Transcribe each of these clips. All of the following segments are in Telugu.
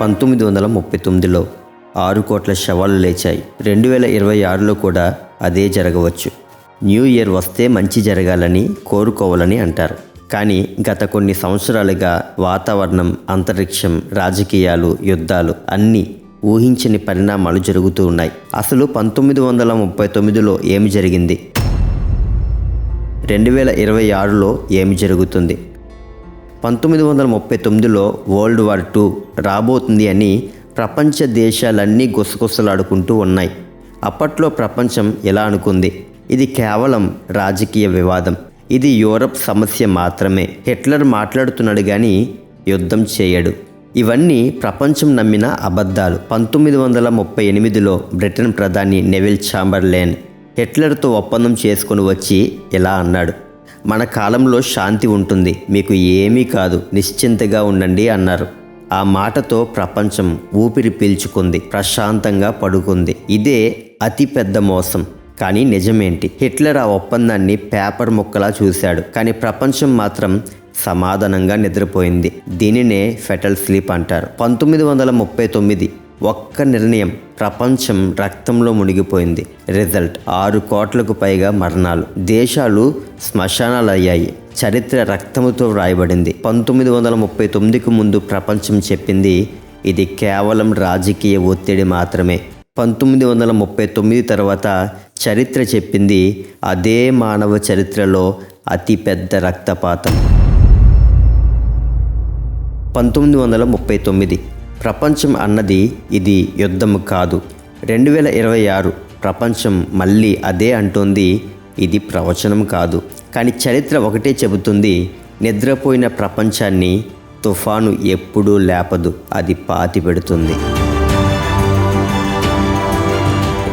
పంతొమ్మిది వందల ముప్పై తొమ్మిదిలో ఆరు కోట్ల శవాలు లేచాయి. రెండు వేల ఇరవై ఆరులో కూడా అదే జరగవచ్చు. న్యూ ఇయర్ వస్తే మంచి జరగాలని కోరుకోవాలని అంటారు. కానీ గత కొన్ని సంవత్సరాలుగా వాతావరణం అంతరిక్షం రాజకీయాలు యుద్ధాలు అన్నీ ఊహించని పరిణామాలు జరుగుతూ ఉన్నాయి. అసలు పంతొమ్మిది వందల ముప్పై తొమ్మిదిలో ఏమి జరిగింది? రెండు వేల ఇరవై ఆరులో ఏమి జరుగుతుంది? పంతొమ్మిది వందల ముప్పై తొమ్మిదిలో వరల్డ్ వార్ టూ రాబోతుంది అని ప్రపంచ దేశాలన్నీ గుసగుసలాడుకుంటూ ఉన్నాయి. అప్పట్లో ప్రపంచం ఎలా అనుకుంది? ఇది కేవలం రాజకీయ వివాదం. ఇది యూరప్ సమస్య మాత్రమే. హిట్లర్ మాట్లాడుతున్నాడు కానీ యుద్ధం చేయడు. ఇవన్నీ ప్రపంచం నమ్మిన అబద్ధాలు. పంతొమ్మిది వందల ముప్పై ఎనిమిదిలో బ్రిటన్ ప్రధాని నెవిల్ చాంబర్లేన్ హిట్లర్తో ఒప్పందం చేసుకుని వచ్చి ఇలా అన్నాడు. మన కాలంలో శాంతి ఉంటుంది. మీకు ఏమీ కాదు. నిశ్చింతగా ఉండండి అన్నారు. ఆ మాటతో ప్రపంచం ఊపిరి పీల్చుకుంది. ప్రశాంతంగా పడుకుంది. ఇదే అతి పెద్ద మోసం. కానీ నిజమేంటి? హిట్లర్ ఆ ఒప్పందాన్ని పేపర్ ముక్కలా చూశాడు. కానీ ప్రపంచం మాత్రం సమాధానంగా నిద్రపోయింది. దీనినే ఫెటల్ స్లీప్ అంటారు. పంతొమ్మిది వందల ముప్పై తొమ్మిది ఒక్క నిర్ణయం ప్రపంచం రక్తంలో మునిగిపోయింది. రిజల్ట్ ఆరు కోట్లకు పైగా మరణాలు. దేశాలు శ్మశానాలు అయ్యాయి చరిత్ర రక్తముతో వ్రాయబడింది. పంతొమ్మిది వందల ముప్పై తొమ్మిదికి ముందు ప్రపంచం చెప్పింది ఇది కేవలం రాజకీయ ఒత్తిడి మాత్రమే. పంతొమ్మిది వందల ముప్పై తొమ్మిది తర్వాత చరిత్ర చెప్పింది అదే మానవ చరిత్రలో అతిపెద్ద రక్తపాతం. పంతొమ్మిది వందల ముప్పై తొమ్మిది ప్రపంచం అన్నది ఇది యుద్ధం కాదు. రెండు వేల ఇరవై ఆరు ప్రపంచం మళ్ళీ అదే అంటోంది ఇది ప్రవచనం కాదు. కానీ చరిత్ర ఒకటే చెబుతుంది నిద్రపోయిన ప్రపంచాన్ని తుఫాను ఎప్పుడూ లేపదు అది పాతి పెడుతుంది.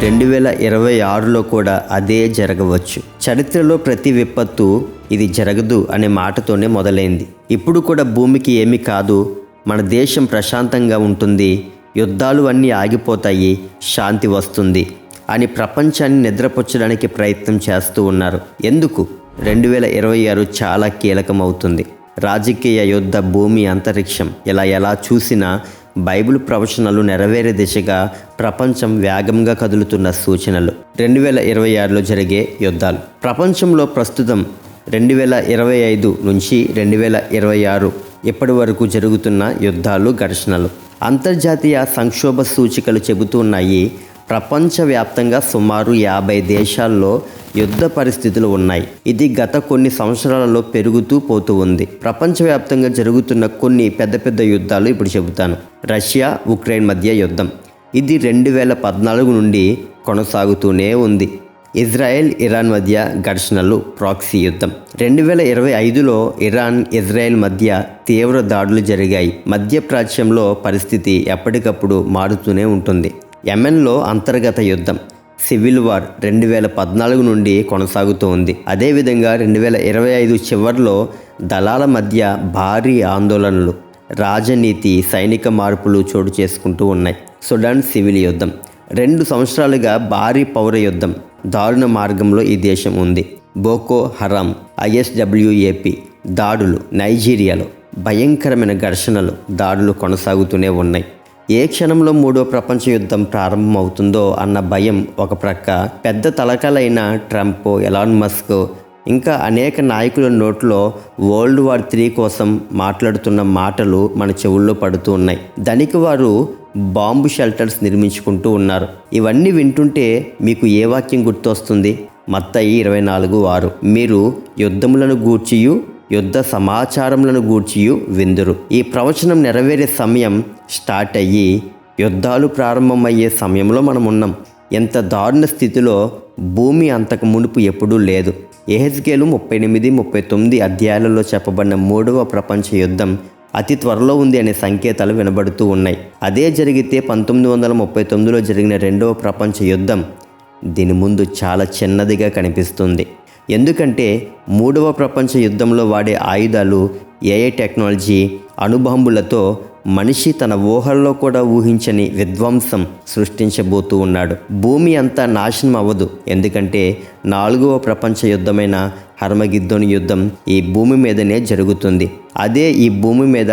రెండు వేల ఇరవై ఆరులో కూడా అదే జరగవచ్చు. చరిత్రలో ప్రతి విపత్తు ఇది జరగదు అనే మాటతోనే మొదలైంది. ఇప్పుడు కూడా భూమికి ఏమీ కాదు మన దేశం ప్రశాంతంగా ఉంటుంది. యుద్ధాలు అన్నీ ఆగిపోతాయి. శాంతి వస్తుంది. అని ప్రపంచాన్ని నిద్రపుచ్చడానికి ప్రయత్నం చేస్తూ ఉన్నారు. ఎందుకు? రెండు వేల ఇరవై ఆరు చాలా కీలకమవుతుంది. రాజకీయ యుద్ధ భూమి అంతరిక్షం. ఇలా ఎలా చూసినా బైబిల్ ప్రవచనాలు నెరవేరే దిశగా ప్రపంచం వేగంగా కదులుతున్న సూచనలు. రెండు వేల ఇరవై ఆరులో జరిగే యుద్ధాలు. ప్రపంచంలో ప్రస్తుతం రెండు వేల ఇరవై ఐదు నుంచి రెండు వేల ఇరవై ఆరు ఇప్పటి వరకు జరుగుతున్న యుద్ధాలు ఘర్షణలు. అంతర్జాతీయ సంక్షోభ సూచికలు చెబుతున్నాయి ప్రపంచవ్యాప్తంగా సుమారు యాభై దేశాల్లో యుద్ధ పరిస్థితులు ఉన్నాయి. ఇది గత కొన్ని సంవత్సరాలలో పెరుగుతూ పోతూ ఉంది. ప్రపంచవ్యాప్తంగా జరుగుతున్న కొన్ని పెద్ద పెద్ద యుద్ధాలు ఇప్పుడు చెబుతాను. రష్యా ఉక్రెయిన్ మధ్య యుద్ధం. ఇది రెండు వేల పద్నాలుగు నుండి కొనసాగుతూనే ఉంది. ఇజ్రాయెల్ ఇరాన్ మధ్య ఘర్షణలు ప్రాక్సీ యుద్ధం. రెండు వేల ఇరవై ఐదులో ఇరాన్ ఇజ్రాయెల్ మధ్య తీవ్ర దాడులు జరిగాయి. మధ్యప్రాచ్యంలో పరిస్థితి ఎప్పటికప్పుడు మారుతూనే ఉంటుంది. యెమెన్లో అంతర్గత యుద్ధం సివిల్ వార్ రెండు వేల పద్నాలుగు నుండి కొనసాగుతూ ఉంది. అదేవిధంగా రెండు వేల ఇరవై ఐదు చివరిలో దళాల మధ్య భారీ ఆందోళనలు రాజనీతి సైనిక మార్పులు చోటు చేసుకుంటూ ఉన్నాయి. సుడాన్ సివిల్ యుద్ధం రెండు సంవత్సరాలుగా భారీ పౌర యుద్ధం దారుణ మార్గంలో ఈ దేశం ఉంది. బోకో హరాం ఐఎస్డబ్ల్యూఏపి దాడులు నైజీరియాలో భయంకరమైన ఘర్షణలు దాడులు కొనసాగుతూనే ఉన్నాయి. ఏ క్షణంలో మూడో ప్రపంచ యుద్ధం ప్రారంభమవుతుందో అన్న భయం ఒక ప్రక్క. పెద్ద తలకలైన ట్రంప్ ఎలాన్ మస్క్ ఇంకా అనేక నాయకుల నోట్లో వరల్డ్ వార్ త్రీ కోసం మాట్లాడుతున్న మాటలు మన చెవుల్లో పడుతూ ఉన్నాయి. దానికి వారు బాంబు షెల్టర్స్ నిర్మించుకుంటూ ఉన్నారు. ఇవన్నీ వింటుంటే మీకు ఏ వాక్యం గుర్తొస్తుంది? మత్తయి ఇరవై నాలుగు ఆరు. మీరు యుద్ధములను గూర్చియు యుద్ధ సమాచారములను గూర్చియు విందురు. ఈ ప్రవచనం నెరవేరే సమయం స్టార్ట్ అయ్యి యుద్ధాలు ప్రారంభమయ్యే సమయంలో మనం ఉన్నాం. ఎంత దారుణ స్థితిలో భూమి అంతకు మునుపు ఎప్పుడూ లేదు. ఎహెచ్కేలు ముప్పై ఎనిమిది ముప్పై తొమ్మిది అధ్యాయాలలో చెప్పబడిన మూడవ ప్రపంచ యుద్ధం అతి త్వరలో ఉంది అనే సంకేతాలు వినబడుతూ ఉన్నాయి. అదే జరిగితే పంతొమ్మిది వందల ముప్పై తొమ్మిదిలో జరిగిన రెండవ ప్రపంచ యుద్ధం దీని ముందు చాలా చిన్నదిగా కనిపిస్తుంది. ఎందుకంటే మూడవ ప్రపంచ యుద్ధంలో వాడే ఆయుధాలు ఏఐ టెక్నాలజీ అణుబాంబులతో మనిషి తన ఊహల్లో కూడా ఊహించని విధ్వంసం సృష్టించబోతూ ఉన్నాడు. భూమి అంతా నాశనం అవ్వదు. ఎందుకంటే నాలుగవ ప్రపంచ యుద్ధమైన హర్మగిద్దోని యుద్ధం ఈ భూమి మీదనే జరుగుతుంది. అదే ఈ భూమి మీద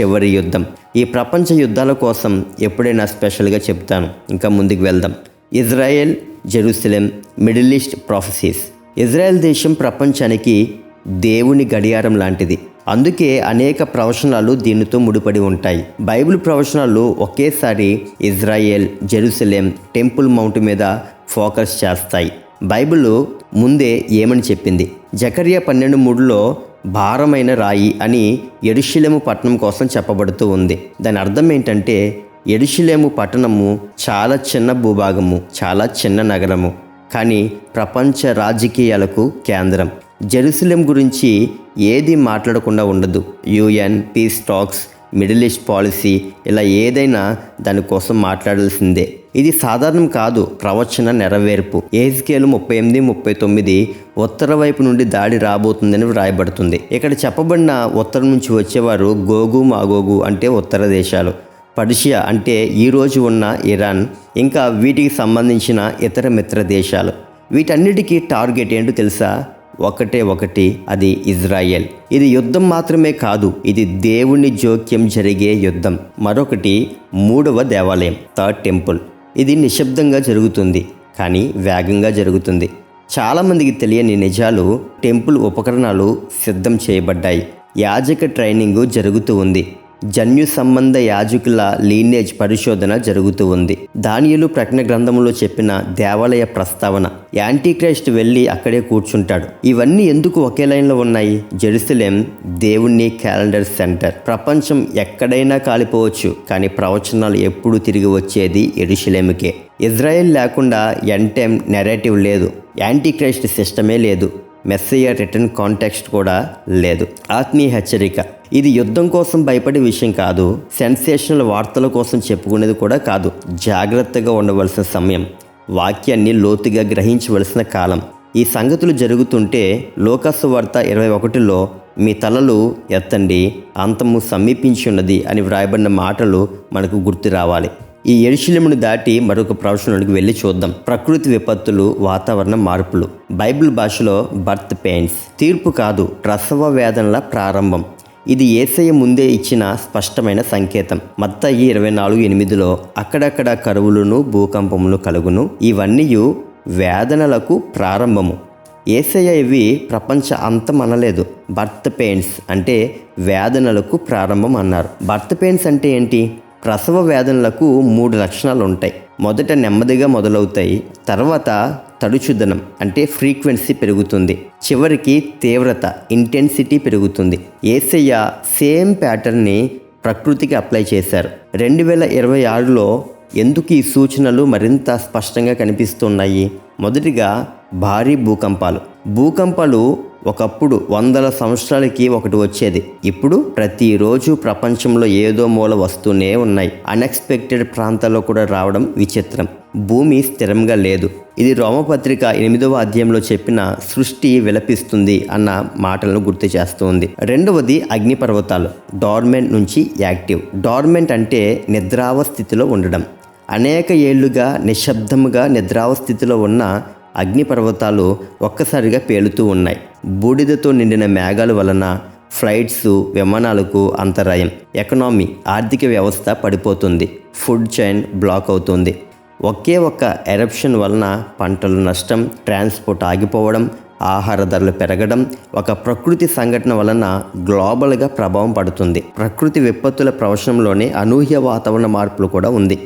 చివరి యుద్ధం. ఈ ప్రపంచ యుద్ధాల కోసం ఎప్పుడైనా స్పెషల్గా చెప్తాను. ఇంకా ముందుకు వెళ్దాం. Israel Jerusalem middle east prophecies. Israel దేశం ప్రపంచానికి దేవుని గడియారం లాంటిది. అందుకే అనేక ప్రవచనాలు దీనితో ముడిపడి ఉంటాయి. బైబిల్ ప్రవచనాలు ఒకేసారి ఇజ్రాయెల్ జెరూసలేం టెంపుల్ మౌంట్ మీద ఫోకస్ చేస్తాయి. బైబిల్ ముందే ఏమని చెప్పింది? జకర్యా పన్నెండు మూడులో భారమైన రాయి అని ఎరుషులేము పట్టణం కోసం చెప్పబడుతూ ఉంది. దాని అర్థం ఏంటంటే ఎరుషులేము పట్టణము చాలా చిన్న భూభాగము చాలా చిన్న నగరము కానీ ప్రపంచ రాజకీయాలకు కేంద్రం. జెరూసలేం గురించి ఏది మాట్లాడకుండా ఉండదు. UN peace talks middle east policy ఇలా ఏదైనా దానికోసం మాట్లాడాల్సిందే. ఇది సాధారణం కాదు ప్రవచన నెరవేర్పు. ఏజ్కేలు ముప్పై ఎనిమిది ముప్పై తొమ్మిది ఉత్తర వైపు నుండి దాడి రాబోతుందని వ్రాయబడుతుంది. ఇక్కడ చెప్పబడిన ఉత్తరం నుంచి వచ్చేవారు గోగు మాగోగు అంటే ఉత్తర దేశాలు. పర్షియా అంటే ఈరోజు ఉన్న ఇరాన్ ఇంకా వీటికి సంబంధించిన ఇతర మిత్ర దేశాలు. వీటన్నిటికీ టార్గెట్ ఏంటో తెలుసా? ఒకటే ఒకటి అది ఇజ్రాయెల్. ఇది యుద్ధం మాత్రమే కాదు ఇది దేవుని జోక్యం జరిగే యుద్ధం. మరొకటి మూడవ దేవాలయం థర్డ్ టెంపుల్. ఇది నిశ్శబ్దంగా జరుగుతుంది కానీ వేగంగా జరుగుతుంది. చాలామందికి తెలియని నిజాలు టెంపుల్ ఉపకరణాలు సిద్ధం చేయబడ్డాయి. యాజక ట్రైనింగ్ జరుగుతూ ఉంది. జన్యు సంబంధ యాజకుల లీనేజ్ పరిశోధన జరుగుతూ ఉంది. దానియులు ప్రకటన గ్రంథంలో చెప్పిన దేవాలయ ప్రస్తావన. యాంటీక్రైస్ట్ వెళ్ళి అక్కడే కూర్చుంటాడు. ఇవన్నీ ఎందుకు ఒకే లైన్లో ఉన్నాయి? జెరూసలేం దేవుణ్ణి క్యాలెండర్ సెంటర్. ప్రపంచం ఎక్కడైనా కాలిపోవచ్చు కానీ ప్రవచనాలు ఎప్పుడు తిరిగి వచ్చేది ఎరుషలేముకే. ఇజ్రాయెల్ లేకుండా ఎంటెమ్ నెరేటివ్ లేదు. యాంటీక్రైస్ట్ సిస్టమే లేదు. మెస్సయ్య రిటర్న్ కాంటెక్స్ట్ కూడా లేదు. ఆత్మీయ హెచ్చరిక. ఇది యుద్ధం కోసం భయపడే విషయం కాదు సెన్సేషనల్ వార్తల కోసం చెప్పుకునేది కూడా కాదు. జాగ్రత్తగా ఉండవలసిన సమయం. వాక్యాన్ని లోతుగా గ్రహించవలసిన కాలం. ఈ సంగతులు జరుగుతుంటే లోకసు వార్త ఇరవై ఒకటిలో మీ తలలు ఎత్తండి అంతము సమీపించి ఉన్నది అని వ్రాయబడిన మాటలు మనకు గుర్తు రావాలి. ఈ ఎరుశల్యమును దాటి మరొక ప్రవచనానికి వెళ్ళి చూద్దాం. ప్రకృతి విపత్తులు వాతావరణ మార్పులు. బైబిల్ భాషలో బర్త్ పెయిన్స్. తీర్పు కాదు ప్రసవ వేదనల ప్రారంభం. ఇది ఏసయ ముందే ఇచ్చిన స్పష్టమైన సంకేతం. మత్తయి ఇరవై నాలుగు ఎనిమిదిలో అక్కడక్కడ కరువులను భూకంపములు కలుగును ఇవన్నీ వేదనలకు ప్రారంభము. ఏసయ ఇవి ప్రపంచ అంతం అనలేదు. బర్త్ పెయిన్స్ అంటే వేదనలకు ప్రారంభం అన్నారు. బర్త్ పెయిన్స్ అంటే ఏంటి? ప్రసవ వేదనలకు మూడు లక్షణాలు ఉంటాయి మొదట నెమ్మదిగా మొదలవుతాయి. తర్వాత తడుచుదనం అంటే ఫ్రీక్వెన్సీ పెరుగుతుంది. చివరికి తీవ్రత ఇంటెన్సిటీ పెరుగుతుంది. ఏసయ్య సేమ్ ప్యాటర్న్ని ప్రకృతికి అప్లై చేశారు. రెండు వేల ఇరవై ఆరులో ఎందుకు ఈ సూచనలు మరింత స్పష్టంగా కనిపిస్తున్నాయి? మొదటిగా భారీ భూకంపాలు. భూకంపాలు ఒకప్పుడు వందల సంవత్సరాలకి ఒకటి వచ్చేది. ఇప్పుడు ప్రతిరోజు ప్రపంచంలో ఏదో మూల వస్తూనే ఉన్నాయి. అన్ఎక్స్పెక్టెడ్ ప్రాంతాల్లో కూడా రావడం విచిత్రం. భూమి స్థిరంగా లేదు. ఇది రోమపత్రిక ఎనిమిదవ అధ్యాయంలో చెప్పిన సృష్టి విలపిస్తుంది అన్న మాటలను గుర్తు చేస్తుంది. రెండవది అగ్నిపర్వతాలు. డార్మెంట్ నుంచి యాక్టివ్. డార్మెంట్ అంటే నిద్రావస్థితిలో ఉండడం. అనేక ఏళ్ళుగా నిశ్శబ్దముగా నిద్రావస్థితిలో ఉన్న అగ్నిపర్వతాలు ఒక్కసారిగా పేలుతూ ఉన్నాయి. బూడిదతో నిండిన మేఘాల వలన ఫ్లైట్స్ విమానాలకు అంతరాయం. ఎకనామీ ఆర్థిక వ్యవస్థ పడిపోతుంది. ఫుడ్ చైన్ బ్లాక్ అవుతుంది. ఒకే ఒక్క ఎరప్షన్ వలన పంటలు నష్టం ట్రాన్స్పోర్ట్ ఆగిపోవడం ఆహార ధరలు పెరగడం ఒక ప్రకృతి సంఘటన వలన గ్లోబల్గా ప్రభావం పడుతుంది. ప్రకృతి విపత్తుల ప్రవచనంలోనే అనూహ్య వాతావరణ మార్పులు కూడా ఉంది.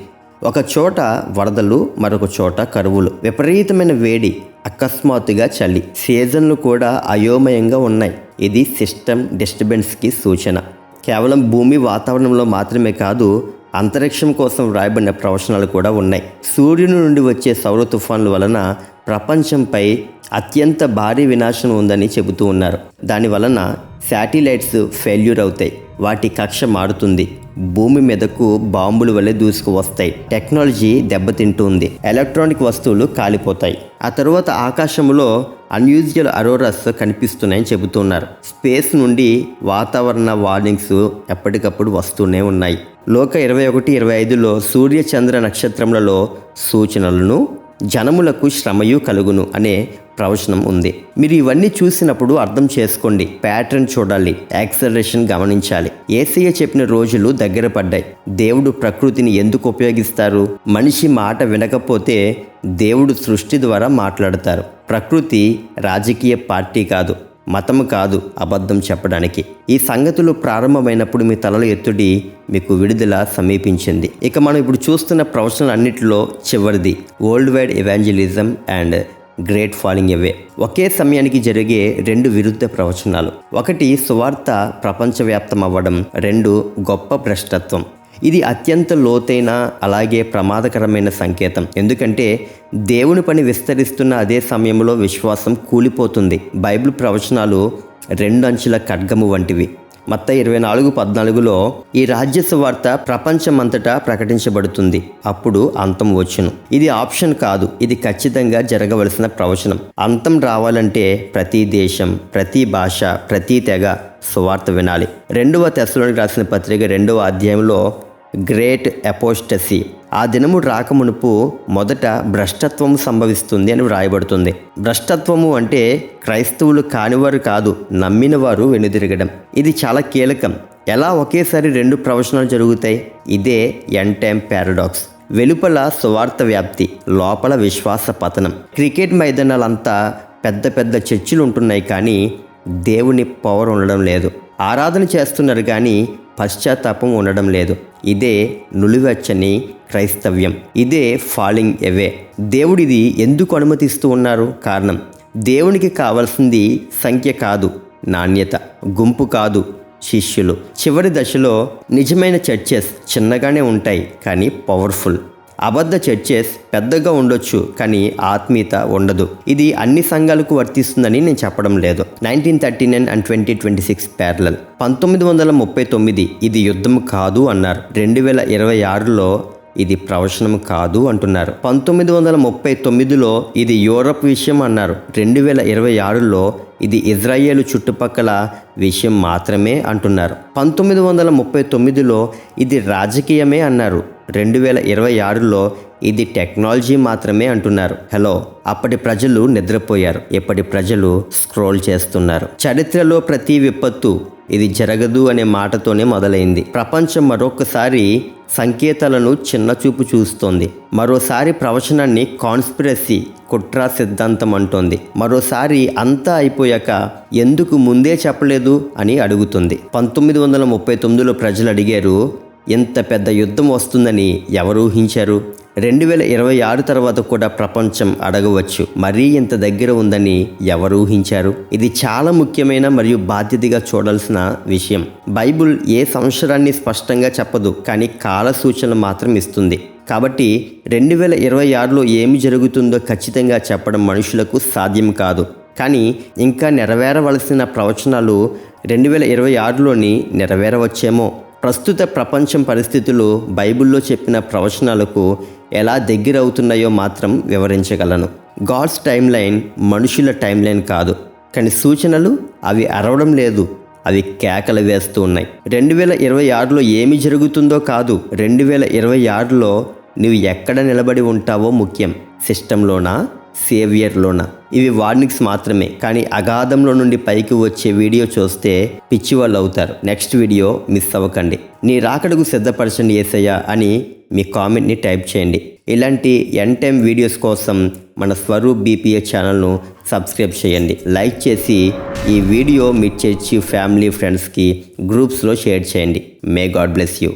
ఒక చోట వరదలు మరొక చోట కరువులు. విపరీతమైన వేడి అకస్మాత్తుగా చలి. సీజన్లు కూడా అయోమయంగా ఉన్నాయి. ఇది సిస్టమ్ డిస్టర్బెన్స్కి సూచన. కేవలం భూమి వాతావరణంలో మాత్రమే కాదు అంతరిక్షం కోసం వ్రాయబడిన ప్రవచనాలు కూడా ఉన్నాయి. సూర్యుని నుండి వచ్చే సౌర తుఫాన్ల వలన ప్రపంచంపై అత్యంత భారీ వినాశం ఉందని చెబుతూ ఉన్నారు. దాని వలన శాటిలైట్స్ ఫెయిల్యూర్ అవుతాయి. వాటి కక్ష మారుతుంది. భూమి మీదకు బాంబుల వలె దూసుకు వస్తాయి టెక్నాలజీ దెబ్బతింటుంది. ఎలక్ట్రానిక్ వస్తువులు కాలిపోతాయి. ఆ తరువాత ఆకాశంలో అన్యూజువల్ అరోరస్ కనిపిస్తున్నాయని చెబుతున్నారు. స్పేస్ నుండి వాతావరణ వార్నింగ్స్ ఎప్పటికప్పుడు వస్తూనే ఉన్నాయి. లోక ఇరవై ఒకటి ఇరవై ఐదులో సూర్య చంద్ర నక్షత్రములలో సూచనలను జనములకు శ్రమయు కలుగును అనే ప్రవచనం ఉంది. మీరు ఇవన్నీ చూసినప్పుడు అర్థం చేసుకోండి. ప్యాటర్న్ చూడాలి. యాక్సలరేషన్ గమనించాలి. ఏసయ్య చెప్పిన రోజులు దగ్గర పడ్డాయి. దేవుడు ప్రకృతిని ఎందుకు ఉపయోగిస్తారు? మనిషి మాట వినకపోతే దేవుడు సృష్టి ద్వారా మాట్లాడతారు. ప్రకృతి రాజకీయ పార్టీ కాదు. మతం కాదు అబద్ధం చెప్పడానికి. ఈ సంగతులు ప్రారంభమైనప్పుడు మీ తలలు ఎత్తుడి మీకు విడుదల సమీపించింది. ఇక మనం ఇప్పుడు చూస్తున్న ప్రొఫెషనల్ అన్నిటిలో చివరిది. World wide evangelism and great falling away ఒకే సమయానికి జరిగే రెండు విరుద్ధ ప్రవచనాలు. ఒకటి సువార్త ప్రపంచవ్యాప్తం అవ్వడం రెండు గొప్ప భ్రష్టత్వం. ఇది అత్యంత లోతైన అలాగే ప్రమాదకరమైన సంకేతం. ఎందుకంటే దేవుని పని విస్తరిస్తున్న అదే సమయంలో విశ్వాసం కూలిపోతుంది. బైబిల్ ప్రవచనాలు రెండు అంచుల ఖడ్గము వంటివి. మత్త ఇరవై నాలుగు పద్నాలుగులో ఈ రాజ్య సువార్త ప్రపంచమంతటా ప్రకటించబడుతుంది. అప్పుడు అంతం వచ్చును. ఇది ఆప్షన్ కాదు. ఇది ఖచ్చితంగా జరగవలసిన ప్రవచనం. అంతం రావాలంటే ప్రతి దేశం ప్రతి భాష ప్రతి తెగ సువార్త వినాలి. రెండవ తెశలోనికి రాసిన పత్రిక రెండవ అధ్యాయంలో గ్రేట్ అపోస్టసీ. ఆ దినము రాకమునుపు మొదట భ్రష్టత్వం సంభవిస్తుంది అని వ్రాయబడుతుంది. భ్రష్టత్వము అంటే క్రైస్తవులు కానివారు కాదు నమ్మిన వారు వెనుదిరగడం. ఇది చాలా కీలకం. ఎలా ఒకేసారి రెండు ప్రవచనాలు జరుగుతాయి? ఇదే ఎన్ టైమ్ పారాడాక్స్ వెలుపల సువార్త వ్యాప్తి లోపల విశ్వాస పతనం. క్రికెట్ మైదానాలంతా పెద్ద పెద్ద చర్చిలు ఉంటున్నాయి కానీ దేవుని పవర్ ఉండడం లేదు. ఆరాధన చేస్తున్నారు కానీ పశ్చాత్తాపం ఉండడం లేదు. ఇదే నులివెచ్చని క్రైస్తవ్యం. ఇదే ఫాలింగ్ ఎవే దేవుడిది ఎందుకు అనుమతిస్తూ ఉన్నారు? కారణం దేవునికి కావాల్సింది సంఖ్య కాదు నాణ్యత. గుంపు కాదు శిష్యులు. చివరి దశలో నిజమైన చర్చెస్ చిన్నగానే ఉంటాయి కానీ పవర్ఫుల్ అబద్ధ చర్చెస్ పెద్దగా ఉండొచ్చు కానీ ఆత్మీయత ఉండదు. ఇది అన్ని సంఘాలకు వర్తిస్తుందని నేను చెప్పడం లేదు. Nineteen thirty nine and twenty twenty six parallel. పంతొమ్మిది వందల ముప్పై తొమ్మిది ఇది యుద్ధం కాదు అన్నారు. రెండు వేల ఇరవై ఆరులో ఇది ప్రవచనం కాదు అంటున్నారు. పంతొమ్మిది వందల ముప్పై తొమ్మిదిలో ఇది యూరప్ విషయం అన్నారు. రెండు వేల ఇరవై ఆరులో ఇది ఇజ్రాయేల్ చుట్టుపక్కల విషయం మాత్రమే అంటున్నారు. పంతొమ్మిది వందల ముప్పై తొమ్మిదిలో ఇది రాజకీయమే అన్నారు. రెండు వేల ఇరవై ఆరులో ఇది టెక్నాలజీ మాత్రమే అంటున్నారు. హలో అప్పటి ప్రజలు నిద్రపోయారు. ఇప్పటి ప్రజలు స్క్రోల్ చేస్తున్నారు. చరిత్రలో ప్రతి విపత్తు ఇది జరగదు అనే మాటతోనే మొదలైంది. ప్రపంచం మరొకసారి సంకేతాలను చిన్నచూపు చూస్తోంది. మరోసారి ప్రవచనాన్ని కాన్స్పిరసీ కుట్ర సిద్ధాంతం అంటోంది. మరోసారి అంతా అయిపోయాక ఎందుకు ముందే చెప్పలేదు అని అడుగుతుంది. పంతొమ్మిది వందల ముప్పై తొమ్మిదిలో ప్రజలు అడిగారు ఇంత పెద్ద యుద్ధం వస్తుందని ఎవరు ఊహించారు? రెండు వేల ఇరవై ఆరు తర్వాత కూడా ప్రపంచం అడగవచ్చు మరీ ఇంత దగ్గర ఉందని ఎవరు ఊహించారు? ఇది చాలా ముఖ్యమైన మరియు బాధ్యతగా చూడాల్సిన విషయం. బైబుల్ ఏ సంవత్సరాన్ని స్పష్టంగా చెప్పదు కానీ కాల సూచనలు మాత్రం ఇస్తుంది. కాబట్టి రెండు వేల ఇరవై ఆరులో ఏమి జరుగుతుందో ఖచ్చితంగా చెప్పడం మనుషులకు సాధ్యం కాదు. కానీ ఇంకా నెరవేరవలసిన ప్రవచనాలు రెండు వేల ఇరవై ఆరులోని నెరవేరవచ్చేమో? ప్రస్తుత ప్రపంచం పరిస్థితులు బైబిల్లో చెప్పిన ప్రవచనాలకు ఎలా దగ్గరవుతున్నాయో మాత్రం వివరించగలను. గాడ్స్ టైం లైన్ మనుషుల టైం లైన్ కాదు. కానీ సూచనలు అవి అరవడం లేదు. అవి కేకలు వేస్తూ ఉన్నాయి. రెండు వేల ఇరవై ఆరులో ఏమి జరుగుతుందో కాదు. రెండు వేల ఇరవై ఆరులో నువ్వు ఎక్కడ నిలబడి ఉంటావో ముఖ్యం. సిస్టంలోనా? సేవియర్లోనా. ఇవి వార్నింగ్స్ మాత్రమే కానీ అగాధంలో నుండి పైకి వచ్చే వీడియో చూస్తే పిచ్చి వాళ్ళు అవుతారు నెక్స్ట్ వీడియో మిస్ అవ్వకండి. నీ రాకడకు సిద్ధపరచండి ఏసయ్య అని మీ కామెంట్ని టైప్ చేయండి. ఇలాంటి ఎన్ టైమ్ వీడియోస్ కోసం మన స్వరూప్ బీపీఏ ఛానల్ను సబ్స్క్రైబ్ చేయండి. లైక్ చేసి ఈ వీడియో మీ చర్చి ఫ్యామిలీ ఫ్రెండ్స్కి గ్రూప్స్లో షేర్ చేయండి. May god bless you.